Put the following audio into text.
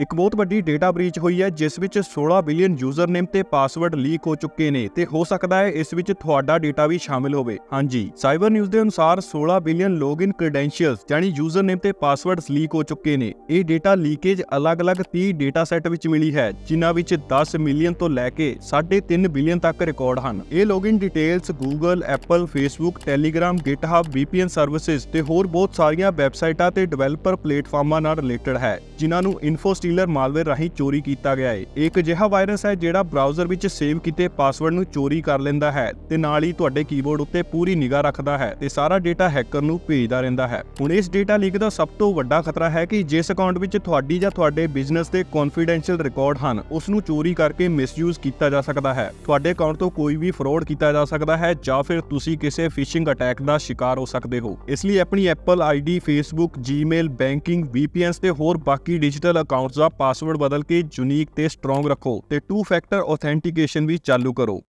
ਇੱਕ ਬਹੁਤ ਵੱਡੀ ਡੇਟਾ ਬ੍ਰੀਚ ਹੋਈ ਹੈ ਜਿਸ ਵਿੱਚ 16 ਬਿਲੀਅਨ ਯੂਜ਼ਰਨੇਮ ਤੇ ਪਾਸਵਰਡ ਲੀਕ ਹੋ ਚੁੱਕੇ ਨੇ ਤੇ ਹੋ ਸਕਦਾ ਹੈ ਇਸ ਵਿੱਚ ਤੁਹਾਡਾ ਡੇਟਾ ਵੀ ਸ਼ਾਮਿਲ ਹੋਵੇ। ਹਾਂਜੀ ਸਾਈਬਰ ਨਿਊਜ਼ ਦੇ ਅਨੁਸਾਰ 16 ਬਿਲੀਅਨ ਲੌਗਇਨ ਕ੍ਰੈਡੈਂਸ਼ੀਅਲਸ ਯਾਨੀ ਯੂਜ਼ਰਨੇਮ ਤੇ ਪਾਸਵਰਡਸ ਲੀਕ ਹੋ ਚੁੱਕੇ ਨੇ। ਇਹ ਡੇਟਾ ਲੀਕੇਜ ਅਲੱਗ-ਅਲੱਗ 30 ਡੇਟਾ ਸੈੱਟ ਵਿੱਚ ਮਿਲੀ ਹੈ ਜਿਨ੍ਹਾਂ ਵਿੱਚ 10 ਮਿਲੀਅਨ ਤੋਂ ਲੈ ਕੇ 3.5 ਬਿਲੀਅਨ ਤੱਕ ਰਿਕਾਰਡ ਹਨ। ਇਹ login details Google, Apple, Facebook, Telegram, GitHub, VPN services ਤੇ ਹੋਰ ਬਹੁਤ ਸਾਰੀਆਂ ਵੈਬਸਾਈਟਾਂ ਤੇ ਡਿਵੈਲਪਰ ਪਲੇਟਫਾਰਮਾਂ ਨਾਲ ਰਿਲੇਟਡ ਹੈ ਜਿਨ੍ਹਾਂ ਨੂੰ ਇਨਫੋਸਟੀਲਰ ਮਾਲਵੇਅਰ ਰਾਹੀਂ ਚੋਰੀ ਕੀਤਾ ਗਿਆ ਹੈ ਇੱਕ ਅਜਿਹਾ ਵਾਇਰਸ ਹੈ ਜਿਹੜਾ ਬ੍ਰਾਊਜ਼ਰ ਵਿੱਚ ਸੇਵ ਕੀਤੇ ਪਾਸਵਰਡ ਨੂੰ ਚੋਰੀ ਕਰ ਲੈਂਦਾ ਹੈ ਤੇ ਨਾਲ ਹੀ ਤੁਹਾਡੇ ਕੀਬੋਰਡ ਉੱਤੇ ਪੂਰੀ ਨਿਗਾਹ ਰੱਖਦਾ ਹੈ ਤੇ ਸਾਰਾ ਡੇਟਾ ਹੈਕਰ ਨੂੰ ਭੇਜਦਾ ਰਹਿੰਦਾ ਹੈ। ਹੁਣ ਇਸ ਡੇਟਾ ਲੀਕ ਦਾ ਸਭ ਤੋਂ ਵੱਡਾ ਖਤਰਾ ਹੈ ਕਿ ਜਿਸ ਅਕਾਊਂਟ ਵਿੱਚ ਤੁਹਾਡੀ ਜਾਂ ਤੁਹਾਡੇ ਬਿਜ਼ਨਸ ਦੇ ਕੌਨਫੀਡੈਂਸ਼ੀਅਲ ਰਿਕਾਰਡ ਹਨ, ਉਸ ਨੂੰ ਚੋਰੀ ਕਰਕੇ ਮਿਸਯੂਜ਼ ਕੀਤਾ ਜਾ ਸਕਦਾ ਹੈ। ਤੁਹਾਡੇ ਅਕਾਊਂਟ ਤੋਂ ਕੋਈ ਵੀ ਫਰਾਡ ਕੀਤਾ ਜਾ ਸਕਦਾ ਹੈ ਜਾਂ ਫਿਰ ਤੁਸੀਂ ਕਿਸੇ ਫਿਸ਼ਿੰਗ ਅਟੈਕ ਦਾ ਸ਼ਿਕਾਰ ਹੋ ਸਕਦੇ ਹੋ। ਇਸ ਲਈ ਆਪਣੀ Apple ID Facebook Gmail banking VPNs ਤੇ ਹੋਰ ਬਾਕੀ ਡਿਜੀਟਲ ਅਕਾਊਂਟਸ ਦਾ ਪਾਸਵਰਡ ਬਦਲ ਕੇ ਯੂਨੀਕ ਤੇ ਸਟਰੋਂਗ ਰੱਖੋ ਤੇ ਟੂ ਫੈਕਟਰ ਆਥੈਂਟੀਕੇਸ਼ਨ ਵੀ ਚਾਲੂ ਕਰੋ।